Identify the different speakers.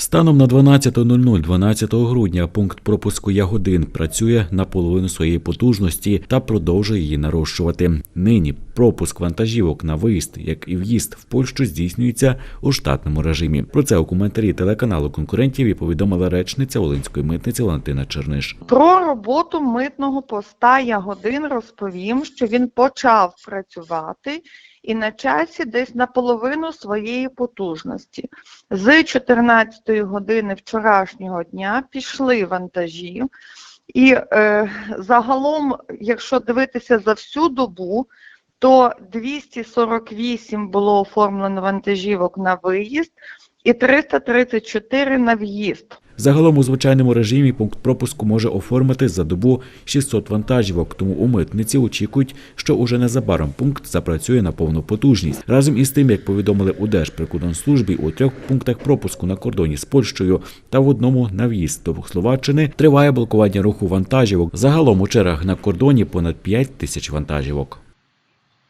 Speaker 1: Станом на 12.00 12 грудня пункт пропуску Ягодин працює на половину своєї потужності та продовжує її нарощувати. Нині пропуск вантажівок на виїзд, як і в'їзд в Польщу, здійснюється у штатному режимі. Про це у коментарі телеканалу конкурентів і повідомила речниця Волинської митниці Валентина Черниш.
Speaker 2: Про роботу митного поста Ягодин розповім, що він почав працювати і на часі десь наполовину своєї потужності. З 14-ї години вчорашнього дня пішли вантажі, і е, загалом, якщо дивитися за всю добу, то 248 було оформлено вантажівок на виїзд і 334 на в'їзд.
Speaker 1: Загалом у звичайному режимі пункт пропуску може оформити за добу 600 вантажівок, тому у митниці очікують, що уже незабаром пункт запрацює на повну потужність. Разом із тим, як повідомили у Держприкордонслужбі, у трьох пунктах пропуску на кордоні з Польщею та в одному на в'їзд до Словаччини триває блокування руху вантажівок. Загалом у чергах на кордоні понад 5 тисяч вантажівок.